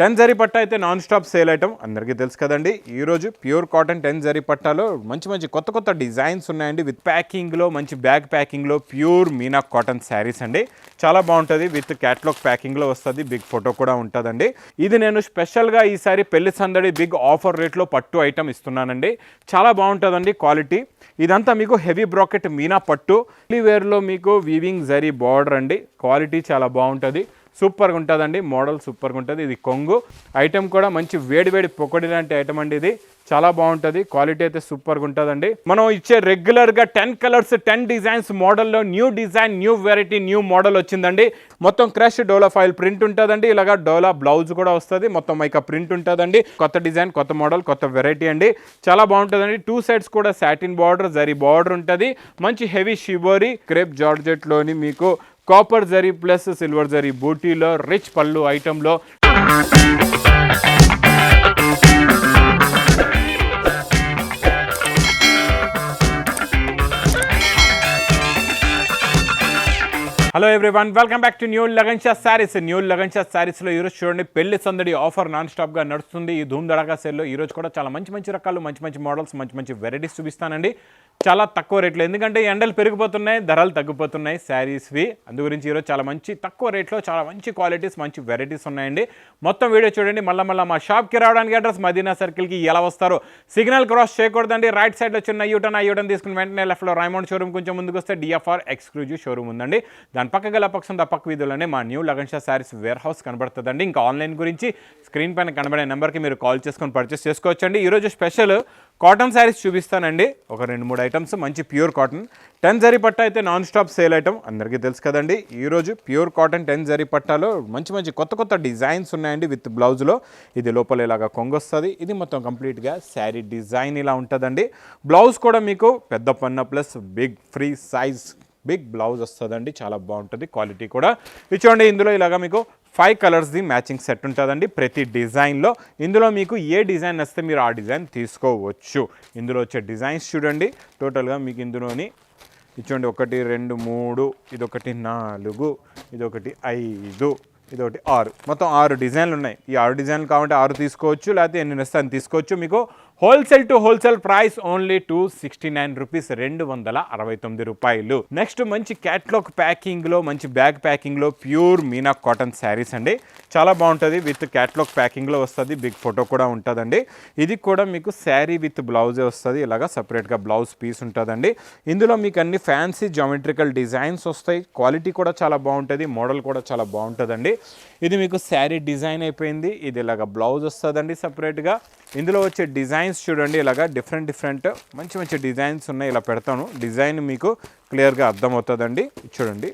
Ten zari పట్ట అయితే non stop sale item. అందరికీ తెలుసు కదండి. ఈరోజు ప్యూర్ కాటన్ టెన్ జరీ పట్టాలో మంచి మంచి కొత్త కొత్త డిజైన్స్ ఉన్నాయండి. విత్ ప్యాకింగ్లో మంచి బ్యాగ్ ప్యాకింగ్లో ప్యూర్ మీనా కాటన్ శారీస్ అండి. చాలా బాగుంటుంది. విత్ క్యాట్లాగ్ ప్యాకింగ్లో వస్తుంది. బిగ్ ఫోటో కూడా ఉంటుందండి. ఇది నేను స్పెషల్గా ఈసారి పెళ్ళి సందడి బిగ్ ఆఫర్ రేట్లో పట్టు ఐటమ్ ఇస్తున్నానండి. చాలా బాగుంటుందండి క్వాలిటీ. ఇదంతా మీకు హెవీ బ్రాకెట్ మీనా పట్టు. వేర్లో మీకు వీవింగ్ జరీ బార్డర్ అండి. క్వాలిటీ చాలా బాగుంటుంది. సూపర్గా ఉంటుందండి మోడల్ సూపర్గా ఉంటుంది ఇది కొంగు. ఐటెం కూడా మంచి వేడివేడి వేడి పొకడి లాంటి ఐటమ్ అండి ఇది. చాలా బాగుంటుంది. క్వాలిటీ అయితే సూపర్గా ఉంటుందండి మనం ఇచ్చే రెగ్యులర్గా టెన్ కలర్స్ టెన్ డిజైన్స్ మోడల్లో new design new variety new model వచ్చిందండి. మొత్తం క్రష్ డోలా ఫైల్ ప్రింట్ ఉంటుందండి. ఇలాగా డోలా బ్లౌజ్ కూడా వస్తుంది. మొత్తం మైక ప్రింట్ ఉంటుందండి. కొత్త డిజైన్ కొత్త మోడల్ కొత్త వెరైటీ అండి. చాలా బాగుంటుందండి. టూ సైడ్స్ కూడా సాటిన్ బార్డర్ జరీ బార్డర్ ఉంటుంది. మంచి హెవీ షిబోరీ క్రేప్ జార్జెట్లోని మీకు copper zari plus silver zari బూటీలో rich పళ్ళు ఐటెంలో hello everyone welcome back to new Laganshah sarees new Lagan Shah శారీస్లో ఈరోజు చూడండి పెళ్ళి సందడి ఆఫర్ నాన్ స్టాప్గా నడుస్తుంది. ఈ ధూమ్ దడాకా సేల్లో ఈరోజు కూడా చాలా మంచి మంచి రకాలు మంచి మంచి మోడల్స్ మంచి మంచి వెరైటీస్ చూపిస్తానండి. చాలా తక్కువ రేట్లో. ఎందుకంటే ఎండలు పెరిగిపోతున్నాయి ధరలు తగ్గిపోతున్నాయి శారీస్వి అందు గురించి ఈరోజు చాలా మంచి తక్కువ రేట్లో చాలా మంచి క్వాలిటీస్ మంచి వెరైటీస్ ఉన్నాయండి. మొత్తం వీడియో చూడండి. మళ్ళీ మళ్ళీ మా షాప్కి రావడానికి అడ్రస్ మదీనా సర్కిల్కి ఎలా వస్తారో. సిగ్నల్ క్రాస్ చేయకూడదండి. రైట్ సైడ్లో చిన్న యూటర్న్ ఆ యూటర్న్ తీసుకుని వెంటనే లెఫ్ట్లో రైమౌండ్ షోరూమ్ కొంచెం ముందుకు వస్తే డిఎఫ్ఆర్ ఎక్స్క్లూజివ్ షోరూమ్ ఉందండి. దాని పక్క గల పక్షం పక్క వీధిలోనే మా new Lagan Shah sarees warehouse కనబడుతుందండి. ఇంకా ఆన్లైన్ గురించి స్క్రీన్ పైన కనబడే నెంబర్కి మీరు కాల్ చేసుకొని పర్చేస్ చేసుకోవచ్చండి. ఈరోజు స్పెషల్ కాటన్ శారీస్ చూపిస్తానండి. ఒక రెండు మూడు ఐటమ్స్ మంచి ప్యూర్ కాటన్ టెన్ జరీ పట్ట అయితే నాన్ స్టాప్ సేల్ ఐటమ్ అందరికీ తెలుసు కదండి. ఈరోజు ప్యూర్ కాటన్ టెన్ జరీ పట్టాలో మంచి మంచి కొత్త కొత్త డిజైన్స్ ఉన్నాయండి విత్ బ్లౌజ్లో ఇది లోపల ఇలాగా కొంగొస్తుంది ఇది మొత్తం కంప్లీట్గా శారీ డిజైన్ ఇలా ఉంటుందండి. బ్లౌజ్ కూడా మీకు పెద్ద పన్న plus big free size big blouse వస్తుందండి. చాలా బాగుంటుంది క్వాలిటీ కూడా. ఇచ్చోండి ఇందులో ఇలాగ మీకు ఫైవ్ కలర్స్ది మ్యాచింగ్ సెట్ ఉంటుందండి. ప్రతి డిజైన్లో ఇందులో మీకు ఏ డిజైన్ వస్తే మీరు ఆ డిజైన్ తీసుకోవచ్చు. ఇందులో వచ్చే డిజైన్స్ చూడండి. టోటల్గా మీకు ఇందులోని ఇచ్చోండి ఒకటి రెండు మూడు ఇదొకటి నాలుగు ఇదొకటి ఐదు. ఇదొకటి ఆరు. మొత్తం ఆరు డిజైన్లు ఉన్నాయి. ఈ ఆరు డిజైన్లు కావాలంటే ఆరు తీసుకోవచ్చు లేకపోతే ఎన్ని వస్తే అని తీసుకోవచ్చు. మీకు wholesale to wholesale price only two sixty nine rupees రెండు వందల అరవై తొమ్మిది రూపాయలు. నెక్స్ట్ మంచి క్యాట్లాగ్ ప్యాకింగ్లో మంచి బ్యాగ్ ప్యాకింగ్లో ప్యూర్ మీనా కాటన్ శారీస్ అండి. చాలా బాగుంటుంది. విత్ క్యాట్లాగ్ ప్యాకింగ్లో వస్తుంది. బిగ్ ఫోటో కూడా ఉంటుందండి. ఇది కూడా మీకు శారీ విత్ బ్లౌజే వస్తుంది. ఇలాగా సపరేట్గా బ్లౌజ్ పీస్ ఉంటుందండి. ఇందులో మీకు అన్ని ఫ్యాన్సీ జామెట్రికల్ డిజైన్స్ వస్తాయి. క్వాలిటీ కూడా చాలా బాగుంటుంది. మోడల్ కూడా చాలా బాగుంటుందండి. ఇది మీకు శారీ డిజైన్ అయిపోయింది. ఇది ఇలాగ బ్లౌజ్ వస్తుందండి సపరేట్గా ఇందులో వచ్చే డిజైన్స్ చూడండి ఇలాగా డిఫరెంట్ డిఫరెంట్ మంచి మంచి డిజైన్స్ ఉన్నాయి. ఇలా పెడతాను. డిజైన్ మీకు క్లియర్గా అర్థమవుతుందండి. చూడండి.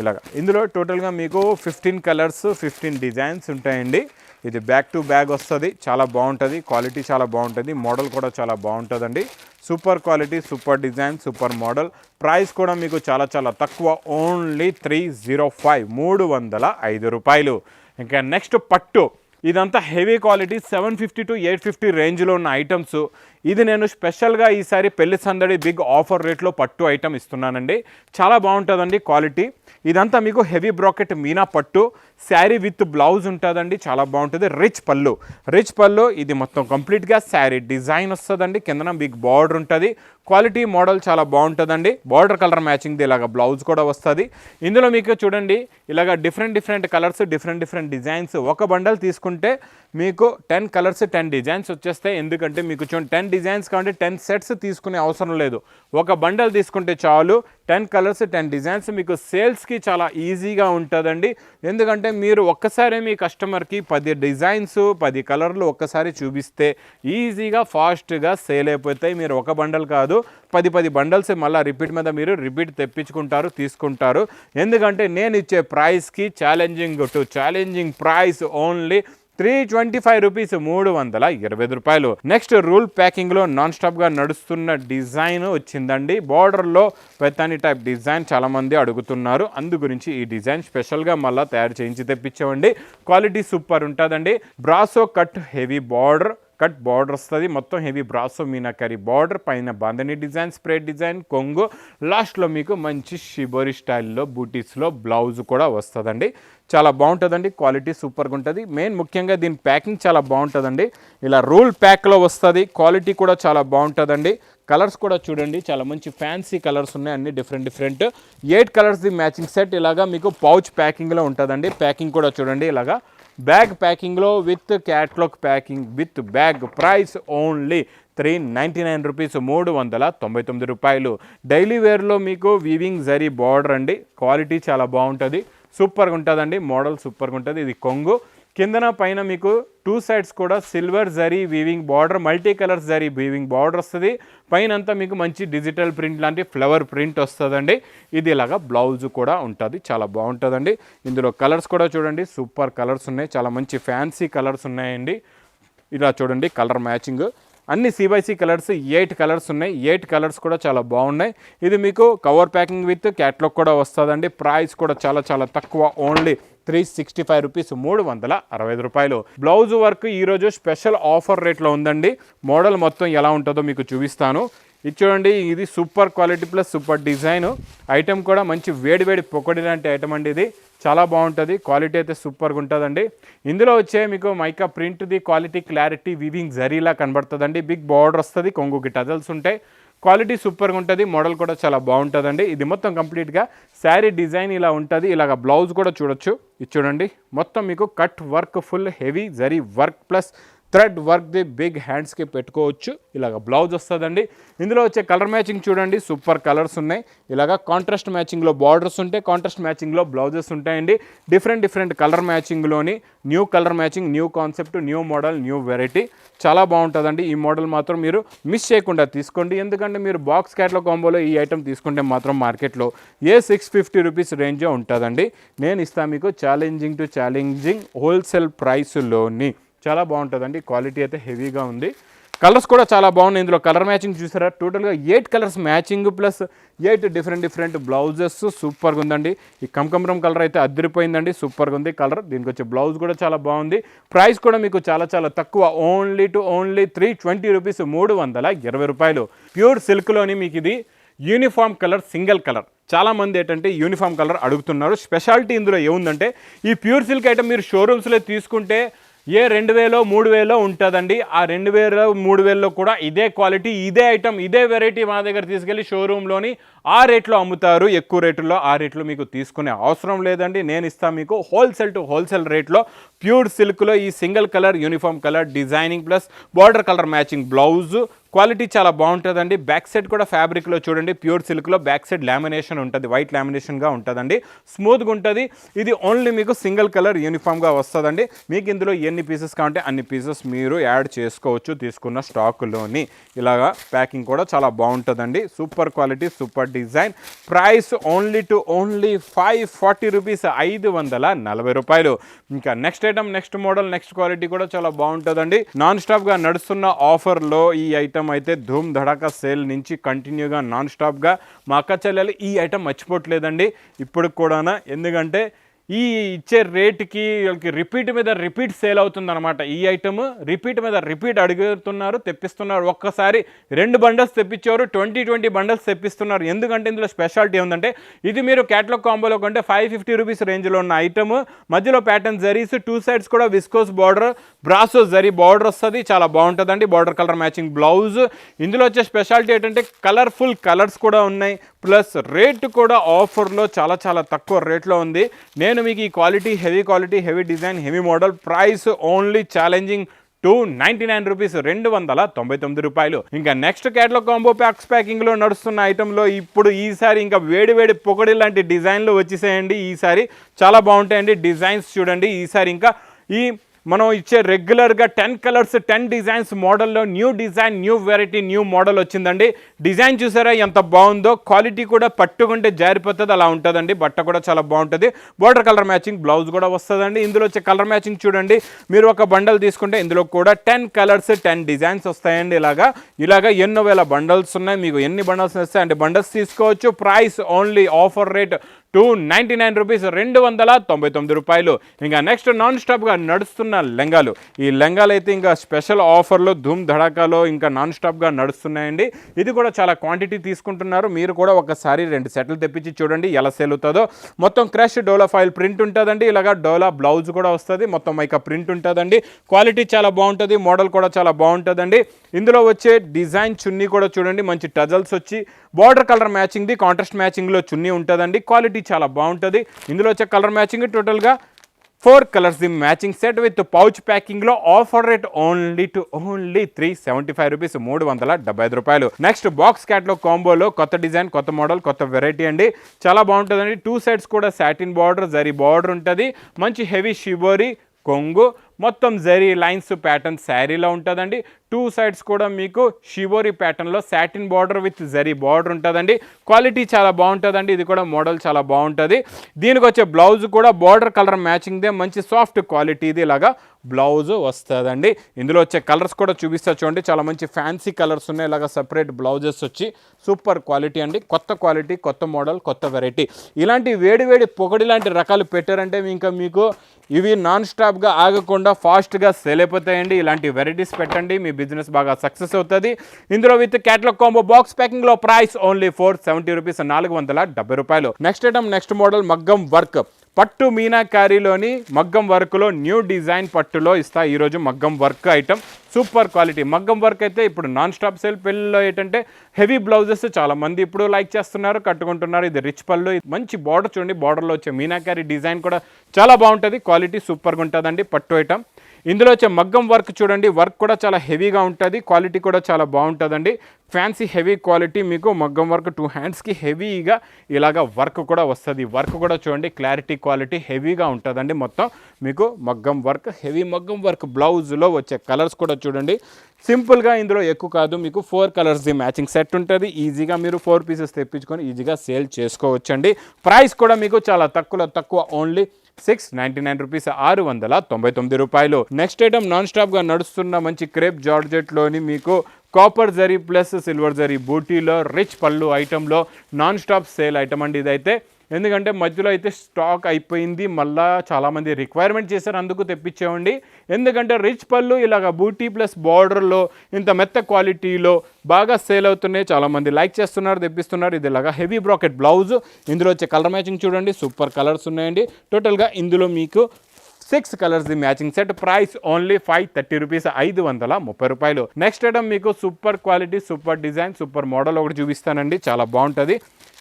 ఇలాగ ఇందులో టోటల్గా మీకు ఫిఫ్టీన్ కలర్స్ ఫిఫ్టీన్ డిజైన్స్ ఉంటాయండి. ఇది బ్యాక్ టు బ్యాగ్ వస్తుంది చాలా బాగుంటుంది క్వాలిటీ చాలా బాగుంటుంది మోడల్ కూడా చాలా బాగుంటుందండి. Super quality super design super model price కూడా మీకు చాలా చాలా తక్కువ ఓన్లీ త్రీ జీరో ఫైవ్ మూడు వందల ఐదు రూపాయలు. ఇంకా నెక్స్ట్ పట్టు. ఇదంతా heavy quality seven fifty to eight fifty రేంజ్లో ఉన్న ఐటమ్స్ ఇది నేను స్పెషల్గా ఈసారి పెళ్ళి సందడి బిగ్ ఆఫర్ రేట్లో పట్టు ఐటమ్ ఇస్తున్నానండి. చాలా బాగుంటుందండి క్వాలిటీ ఇదంతా మీకు హెవీ బ్రాకెట్ మీనా పట్టు. శారీ విత్ బ్లౌజ్ ఉంటుందండి చాలా బాగుంటుంది. రిచ్ పళ్ళు. రిచ్ పళ్ళు ఇది మొత్తం కంప్లీట్గా శారీ డిజైన్ వస్తుందండి. కిందన బిగ్ బార్డర్ ఉంటుంది. క్వాలిటీ మోడల్ చాలా బాగుంటుందండి. బార్డర్ కలర్ మ్యాచింగ్ది ఇలాగ బ్లౌజ్ కూడా వస్తుంది. ఇందులో మీకు చూడండి ఇలాగ different different colours different different designs. ఒక బండల్ తీసుకుంటే మీకు టెన్ కలర్స్ టెన్ డిజైన్స్ వచ్చేస్తాయి. ఎందుకంటే మీకు చూడండి టెన్ డిజైన్స్ కాబట్టి టెన్ సెట్స్ తీసుకునే అవసరం లేదు. ఒక బండల్ తీసుకుంటే చాలు టెన్ కలర్స్ టెన్ డిజైన్స్ మీకు సేల్స్కి చాలా ఈజీగా ఉంటుందండి. ఎందుకంటే మీరు ఒక్కసారి మీ కస్టమర్కి పది డిజైన్స్ పది కలర్లు ఒక్కసారి చూపిస్తే ఈజీగా ఫాస్ట్గా సేల్ అయిపోతాయి. మీరు ఒక బండల్ కాదు పది పది బండల్స్ మళ్ళీ రిపీట్ మీద మీరు రిపీట్ తెప్పించుకుంటారు తీసుకుంటారు. ఎందుకంటే నేను ఇచ్చే ప్రైస్కి challenging to challenging price only three twenty five rupees మూడు వందల ఇరవై ఐదు రూపాయలు. నెక్స్ట్ రూల్ ప్యాకింగ్లో నాన్ స్టాప్గా నడుస్తున్న డిజైన్ వచ్చిందండి. బార్డర్లో పెత్తాని టైప్ డిజైన్ చాలామంది అడుగుతున్నారు. అందు గురించి ఈ డిజైన్ స్పెషల్గా మళ్ళీ తయారు చేయించి తెప్పించామండి. క్వాలిటీ సూపర్ ఉంటుందండి. Brasso cut heavy border cut border వస్తుంది. మొత్తం హెవీ బ్రాసో మీనాకరీ బార్డర్ పైన బాందని డిజైన్ స్ప్రే డిజైన్ కొంగు. లాస్ట్లో మీకు మంచి షిబోరి స్టైల్లో బూటీస్లో బ్లౌజ్ కూడా వస్తుందండి. చాలా బాగుంటుందండి. క్వాలిటీ సూపర్గా ఉంటుంది. మెయిన్ ముఖ్యంగా దీని ప్యాకింగ్ చాలా బాగుంటుందండి. ఇలా రూల్ ప్యాక్లో వస్తుంది. క్వాలిటీ కూడా చాలా బాగుంటుందండి. కలర్స్ కూడా చూడండి. చాలా మంచి ఫ్యాన్సీ కలర్స్ ఉన్నాయి. అన్ని different different. Eight colours the matching set. ఇలాగా మీకు పౌచ్ ప్యాకింగ్లో ఉంటుందండి. ప్యాకింగ్ కూడా చూడండి. ఇలాగా bag ప్యాకింగ్లో with catalogue packing with bag price only three ninety nine rupees మూడు వందల తొంభై తొమ్మిది రూపాయలు. డైలీ వేర్లో మీకు వీవింగ్ జరీ బార్డర్ అండి. క్వాలిటీ చాలా బాగుంటుంది. సూపర్గా ఉంటుందండి. మోడల్ సూపర్గా ఉంటుంది. ఇది కొంగు. కిందన పైన మీకు టూ సైడ్స్ కూడా silver zari weaving border multi colours zari weaving border వస్తుంది. పైన అంతా మీకు మంచి డిజిటల్ ప్రింట్ లాంటి ఫ్లవర్ ప్రింట్ వస్తుందండి. ఇది ఇలాగా బ్లౌజ్ కూడా ఉంటుంది. చాలా బాగుంటుందండి. ఇందులో కలర్స్ కూడా చూడండి. సూపర్ కలర్స్ ఉన్నాయి. చాలా మంచి ఫ్యాన్సీ కలర్స్ ఉన్నాయండి. ఇలా చూడండి. కలర్ మ్యాచింగ్ అన్ని సిబైసి కలర్స్ ఎయిట్ కలర్స్ ఉన్నాయి. ఎయిట్ కలర్స్ కూడా చాలా బాగున్నాయి. ఇది మీకు కవర్ ప్యాకింగ్ విత్ క్యాట్లాగ్ కూడా వస్తుందండి. ప్రైస్ కూడా చాలా చాలా తక్కువ. Only three sixty five rupees మూడు వందల అరవై ఐదు రూపాయలు. బ్లౌజ్ వర్క్ ఈరోజు స్పెషల్ ఆఫర్ రేట్లో ఉందండి. మోడల్ మొత్తం ఎలా ఉంటుందో మీకు చూపిస్తాను. ఇది చూడండి ఇది super quality plus super design. Item కూడా మంచి వేడివేడి వేడి పొక్కడి లాంటి ఐటమ్ అండి ఇది. చాలా బాగుంటుంది క్వాలిటీ అయితే సూపర్గా ఉంటుందండి. ఇందులో వచ్చే మీకు మైకా ప్రింట్ది క్వాలిటీ క్లారిటీ వివింగ్ జరీలా కనబడుతుందండి. బిగ్ బార్డర్ వస్తుంది కొంగుకి టజల్స్ ఉంటాయి. క్వాలిటీ సూపర్గా ఉంటుంది మోడల్ కూడా చాలా బాగుంటుందండి. ఇది మొత్తం కంప్లీట్గా శారీ డిజైన్ ఇలా ఉంటుంది ఇలాగ బ్లౌజ్ కూడా చూడొచ్చు. ఇది చూడండి మొత్తం మీకు cut work full heavy zari work plus thread work the big హ్యాండ్స్కి పెట్టుకోవచ్చు. ఇలాగ బ్లౌజ్ వస్తుందండి. ఇందులో వచ్చే కలర్ మ్యాచింగ్ చూడండి. సూపర్ కలర్స్ ఉన్నాయి. ఇలాగ కాంట్రాస్ట్ మ్యాచింగ్లో బార్డర్స్ ఉంటాయి. కాంట్రాస్ట్ మ్యాచింగ్లో బ్లౌజెస్ ఉంటాయండి. Different different colour మ్యాచింగ్లోని new colour matching new concept new model new variety చాలా బాగుంటుందండి. ఈ మోడల్ మాత్రం మీరు మిస్ చేయకుండా తీసుకోండి. ఎందుకంటే మీరు బాక్స్ క్యాట్లో కాంబోలో ఈ ఐటమ్ తీసుకుంటే మాత్రం మార్కెట్లో ఏ సిక్స్ ఫిఫ్టీ రూపీస్ రేంజే ఉంటుందండి. నేను ఇస్తాను మీకు ఛాలెంజింగ్ టు ఛాలెంజింగ్ హోల్సేల్ ప్రైస్లోని చాలా బాగుంటుందండి. క్వాలిటీ అయితే హెవీగా ఉంది. కలర్స్ కూడా చాలా బాగున్నాయి. ఇందులో కలర్ మ్యాచింగ్ చూసారా? టోటల్గా eight colours matching plus eight different different blouses సూపర్గా ఉందండి. ఈ కంకంబరం కలర్ అయితే అద్దరిపోయిందండి సూపర్గా ఉంది కలర్. దీనికి వచ్చే బ్లౌజ్ కూడా చాలా బాగుంది. ప్రైస్ కూడా మీకు చాలా చాలా తక్కువ. Only to only three twenty rupees మూడు వందల ఇరవై రూపాయలు. ప్యూర్ సిల్క్లోని మీకు ఇది యూనిఫామ్ కలర్ సింగిల్ కలర్ చాలామంది ఏంటంటే యూనిఫామ్ కలర్ అడుగుతున్నారు. స్పెషాలిటీ ఇందులో ఏముందంటే ఈ ప్యూర్ సిల్క్ ఐటమ్ మీరు షోరూమ్స్లో తీసుకుంటే ఏ రెండు వేలో మూడు వేలో ఉంటుందండి. ఆ రెండు వేలో మూడు వేలలో కూడా ఇదే క్వాలిటీ ఇదే ఐటమ్ ఇదే వెరైటీ మా దగ్గర తీసుకెళ్ళి షోరూంలోని ఆ రేట్లో అమ్ముతారు ఎక్కువ రేటులో ఆ రేట్లో మీకు తీసుకునే అవసరం లేదండి. నేను ఇస్తాను మీకు హోల్సేల్ టు హోల్సేల్ రేట్లో ప్యూర్ సిల్క్లో ఈ single colour uniform colour designing plus border colour matching blouse quality చాలా బాగుంటుందండి. బ్యాక్ సైడ్ కూడా ఫ్యాబ్రిక్లో చూడండి ప్యూర్ సిల్క్లో బ్యాక్ సైడ్ లామినేషన్ ఉంటుంది వైట్ లామినేషన్గా ఉంటుందండి. స్మూత్గా ఉంటుంది. ఇది ఓన్లీ మీకు సింగిల్ కలర్ యూనిఫామ్గా వస్తుందండి. మీకు ఇందులో ఎన్ని పీసెస్ కావాలంటే అన్ని పీసెస్ మీరు యాడ్ చేసుకోవచ్చు తీసుకున్న స్టాక్లోని ఇలాగా ప్యాకింగ్ కూడా చాలా బాగుంటుందండి. Super quality super design. Price only to only five forty rupees ఐదు వందల నలభై రూపాయలు. ఇంకా next item next model next quality కూడా చాలా బాగుంటుందండి. నాన్ స్టాప్గా నడుస్తున్న ఆఫర్లో ఈ ఐటమ్ అయితే ధూమ్ ధడాకా సేల్ నుంచి కంటిన్యూగా నాన్ స్టాప్గా మా అక్క చెల్లెలు ఈ ఐటమ్ మర్చిపోవట్లేదండి. ఇప్పుడు కూడా ఎందుకంటే ఈ ఇచ్చే రేట్కి వీళ్ళకి రిపీట్ మీద రిపీట్ సేల్ అవుతుందన్నమాట. ఈ ఐటమ్ రిపీట్ మీద రిపీట్ అడుగుతున్నారు తెప్పిస్తున్నారు. ఒక్కసారి రెండు బండల్స్ తెప్పించారు ట్వంటీ ట్వంటీ బండల్స్ తెప్పిస్తున్నారు. ఎందుకంటే ఇందులో స్పెషాలిటీ ఉందంటే ఇది మీరు క్యాట్లాగ్ కాంబోలో కొంటే ఫైవ్ ఫిఫ్టీ రూపీస్ రేంజ్లో ఉన్న ఐటమ్. మధ్యలో ప్యాటర్న్ జరీస్ టూ సైడ్స్ కూడా viscose border brasso zari border వస్తుంది చాలా బాగుంటుందండి. Border colour matching blouse. ఇందులో వచ్చే స్పెషాలిటీ ఏంటంటే కలర్ఫుల్ కలర్స్ కూడా ఉన్నాయి. ప్లస్ రేట్ కూడా ఆఫర్లో చాలా చాలా తక్కువ రేట్లో ఉంది. నేను మీకు ఈ quality heavy quality heavy design heavy model price only challenging two ninety nine rupees రెండు వందల తొంభై తొమ్మిది రూపాయలు. ఇంకా నెక్స్ట్ క్యాటలాగ్ కాంబో ప్యాక్స్ ప్యాకింగ్లో నడుస్తున్న ఐటెంలో ఇప్పుడు ఈసారి ఇంకా వేడి వేడి పొగడి లాంటి డిజైన్లు వచ్చేసేయండి. ఈసారి చాలా బాగుంటాయండి డిజైన్స్ చూడండి. ఈసారి ఇంకా ఈ మనం ఇచ్చే రెగ్యులర్గా టెన్ కలర్స్ టెన్ డిజైన్స్ మోడల్లో new design new variety new model వచ్చిందండి. డిజైన్ చూసారా ఎంత బాగుందో? క్వాలిటీ కూడా పట్టుకుంటే జారిపోతుంది అలా ఉంటుందండి. బట్ట కూడా చాలా బాగుంటుంది. బార్డర్ కలర్ మ్యాచింగ్ బ్లౌజ్ కూడా వస్తుందండి. ఇందులో వచ్చే కలర్ మ్యాచింగ్ చూడండి. మీరు ఒక బండల్ తీసుకుంటే ఇందులో కూడా టెన్ కలర్స్ టెన్ డిజైన్స్ వస్తాయండి ఇలాగా. ఇలాగా ఎన్నో వేల బండల్స్ ఉన్నాయి. మీకు ఎన్ని బండల్స్ వస్తాయి అంటే బండల్స్ తీసుకోవచ్చు. Price only offer rate two ninety nine rupees రెండు వందల తొంభై తొమ్మిది రూపాయలు. ఇంకా నెక్స్ట్ నాన్ స్టాప్గా నడుస్తున్న లెంగాలు. ఈ లెంగాలు అయితే ఇంకా స్పెషల్ ఆఫర్లో ధూమ్ ధడాకాలో ఇంకా నాన్ స్టాప్గా నడుస్తున్నాయండి. ఇది కూడా చాలా క్వాంటిటీ తీసుకుంటున్నారు. మీరు కూడా ఒకసారి రెండు సెట్లు తెప్పించి చూడండి ఎలా సేల్ అవుతుందో. మొత్తం క్రష్ డోలా ఫైల్ ప్రింట్ ఉంటుందండి. ఇలాగా డోలా బ్లౌజ్ కూడా వస్తుంది. మొత్తం ఇక ప్రింట్ ఉంటుందండి. క్వాలిటీ చాలా బాగుంటుంది. మోడల్ కూడా చాలా బాగుంటుందండి. ఇందులో వచ్చే డిజైన్ చున్నీ కూడా చూడండి. మంచి టజల్స్ వచ్చి బార్డర్ కలర్ మ్యాచింగ్ది కాంట్రాస్ట్ మ్యాచింగ్లో చున్నీ ఉంటుందండి. క్వాలిటీ చాలా బాగుంటుంది. ఇందులో వచ్చే కలర్ మ్యాచింగ్ టోటల్గా four colours the matching set with pouch ప్యాకింగ్లో offer rate only to only three seventy five rupees మూడు వందల డెబ్బై ఐదు రూపాయలు. నెక్స్ట్ బాక్స్ క్యాట్లో కాంబోలో కొత్త డిజైన్ కొత్త మోడల్ కొత్త వెరైటీ అండి. చాలా బాగుంటుందండి. టూ సైడ్స్ కూడా సాటిన్ బార్డర్ జరీ బార్డర్ ఉంటుంది. మంచి హెవీ షిబోరి కొంగు మొత్తం జరీ లైన్స్ ప్యాటర్న్ శారీలో ఉంటుందండి. టూ సైడ్స్ కూడా మీకు షివోరి ప్యాటర్న్లో satin border with zari border ఉంటుందండి. క్వాలిటీ చాలా బాగుంటుందండి. ఇది కూడా మోడల్ చాలా బాగుంటుంది. దీనికి వచ్చే బ్లౌజ్ కూడా బార్డర్ కలర్ మ్యాచింగ్దే మంచి సాఫ్ట్ క్వాలిటీ ఇది ఇలాగా బ్లౌజ్ వస్తుందండి. ఇందులో వచ్చే కలర్స్ కూడా చూపిస్తా చూడండి. చాలా మంచి ఫ్యాన్సీ కలర్స్ ఉన్నాయి. ఇలాగా సపరేట్ బ్లౌజెస్ వచ్చి సూపర్ క్వాలిటీ అండి. కొత్త క్వాలిటీ కొత్త మోడల్ కొత్త వెరైటీ. ఇలాంటి వేడివేడి పొగడి లాంటి రకాలు పెట్టారంటే ఇంకా మీకు ఇవి నాన్ స్టాప్గా ఆగకుండా ఫాస్ట్గా సేల్ అయిపోతాయండి. ఇలాంటి వెరైటీస్ పెట్టండి. మీ బిజినెస్ బాగా సక్సెస్ అవుతుంది. ఇందులో with catalogue combo box ప్యాకింగ్లో price only four seventy rupees నాలుగు వందల డెబ్బై రూపాయలు. నెక్స్ట్ ఐటమ్ నెక్స్ట్ మోడల్ మగ్గం వర్క్ పట్టు మీనాకారీలోని మగ్గం వర్క్లో న్యూ డిజైన్ పట్టులో ఇస్తా ఈరోజు మగ్గం వర్క్ ఐటమ్ సూపర్ క్వాలిటీ మగ్గం వర్క్ అయితే ఇప్పుడు నాన్ స్టాప్ సేల్ పెళ్ళిలో ఏంటంటే హెవీ బ్లౌజెస్ చాలా మంది ఇప్పుడు లైక్ చేస్తున్నారు కట్టుకుంటున్నారు. ఇది రిచ్ పళ్ళు మంచి బార్డర్ చూడండి. బార్డర్లో వచ్చే మీనాకారీ డిజైన్ కూడా చాలా బాగుంటుంది. క్వాలిటీ సూపర్గా ఉంటుందండి పట్టు ఐటమ్ ఇందులో వచ్చే మగ్గం వర్క్ చూడండి వర్క్ కూడా చాలా హెవీగా ఉంటుంది క్వాలిటీ కూడా చాలా బాగుంటుందండి. ఫ్యాన్సీ హెవీ క్వాలిటీ మీకు మగ్గం వర్క్ టూ హ్యాండ్స్కి హెవీగా ఇలాగ వర్క్ కూడా వస్తుంది. వర్క్ కూడా చూడండి క్లారిటీ క్వాలిటీ హెవీగా ఉంటుందండి మొత్తం. మీకు మగ్గం వర్క్ హెవీ మగ్గం వర్క్ బ్లౌజ్లో వచ్చే కలర్స్ కూడా చూడండి. సింపుల్గా ఇందులో ఎక్కువ కాదు మీకు ఫోర్ కలర్స్ది మ్యాచింగ్ సెట్ ఉంటుంది. ఈజీగా మీరు ఫోర్ పీసెస్ తెప్పించుకొని ఈజీగా సేల్ చేసుకోవచ్చండి. ప్రైస్ కూడా మీకు చాలా తక్కువలో తక్కువ only six ninety nine rupees ఆరు వందల తొంభై తొమ్మిది రూపాయలు. నెక్స్ట్ ఐటమ్ నాన్ స్టాప్గా నడుస్తున్న మంచి క్రేప్ జార్జెట్లోని మీకు copper zari plus silver zari బూటీలో rich పళ్ళు ఐటెంలో నాన్ స్టాప్ సేల్ ఐటమ్ అండి ఇదైతే. ఎందుకంటే మధ్యలో అయితే స్టాక్ అయిపోయింది మళ్ళా చాలామంది రిక్వైర్మెంట్ చేశారు అందుకు తెప్పించేవండి ఎందుకంటే రిచ్ పళ్ళు ఇలాగ బూటీ ప్లస్ బార్డర్లో ఇంత మెత్త క్వాలిటీలో బాగా సేల్ అవుతున్నాయి. చాలామంది లైక్ చేస్తున్నారు తెప్పిస్తున్నారు. ఇది ఇలాగా హెవీ బ్రాకెట్ బ్లౌజ్. ఇందులో వచ్చే కలర్ మ్యాచింగ్ చూడండి సూపర్ కలర్స్ ఉన్నాయండి. టోటల్గా ఇందులో మీకు six colours the matching set. Price only five thirty rupees ఐదు వందల ముప్పై రూపాయలు. నెక్స్ట్ ఐటమ్ మీకు super quality super design super model ఒకటి చూపిస్తానండి. చాలా బాగుంటుంది.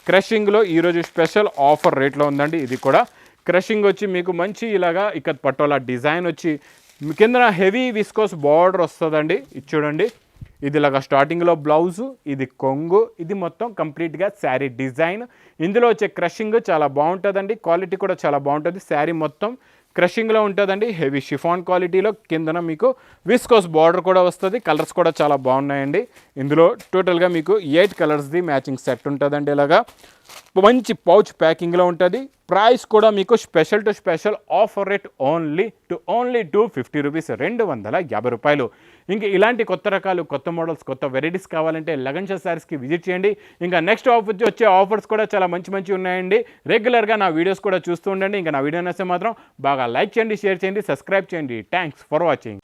క్రషింగ్లో ఈరోజు స్పెషల్ ఆఫర్ రేట్లో ఉందండి. ఇది కూడా క్రషింగ్ వచ్చి మీకు మంచి ఇలాగా ఇక్కడ పటోలా డిజైన్ వచ్చి కింద హెవీ విస్కోస్ బార్డర్ వస్తుందండి. ఇది చూడండి. ఇది ఇలాగా స్టార్టింగ్లో బ్లౌజు ఇది కొంగు ఇది మొత్తం కంప్లీట్గా శారీ డిజైన్. ఇందులో వచ్చే క్రషింగ్ చాలా బాగుంటుందండి. క్వాలిటీ కూడా చాలా బాగుంటుంది. శారీ మొత్తం క్రషింగ్లో ఉంటుందండి. హెవీ షిఫాన్ క్వాలిటీలో కిందన మీకు విస్కోస్ బార్డర్ కూడా వస్తుంది. కలర్స్ కూడా చాలా బాగున్నాయండి. ఇందులో టోటల్గా మీకు ఎయిట్ కలర్స్ది మ్యాచింగ్ సెట్ ఉంటుందండి ఇలాగా. మంచి పౌచ్ ప్యాకింగ్లో ఉంటుంది. ప్రైస్ కూడా మీకు special to special offer rate only to only two fifty rupees రెండు వందల యాభై రూపాయలు. ఇంకా ఇలాంటి కొత్త రకాలు కొత్త మోడల్స్ కొత్త వెరైటీస్ కావాలంటే లగన్ షా శారీస్కి విజిట్ చేయండి. ఇంకా నెక్స్ట్ ఆఫర్ వచ్చే ఆఫర్స్ కూడా చాలా మంచి మంచి ఉన్నాయండి. రెగ్యులర్గా నా వీడియోస్ కూడా చూస్తూ ఉండండి. ఇంకా నా వీడియో నచ్చితే మాత్రం బాగా లైక్ చేయండి షేర్ చేయండి సబ్స్క్రైబ్ చేయండి. Thanks for watching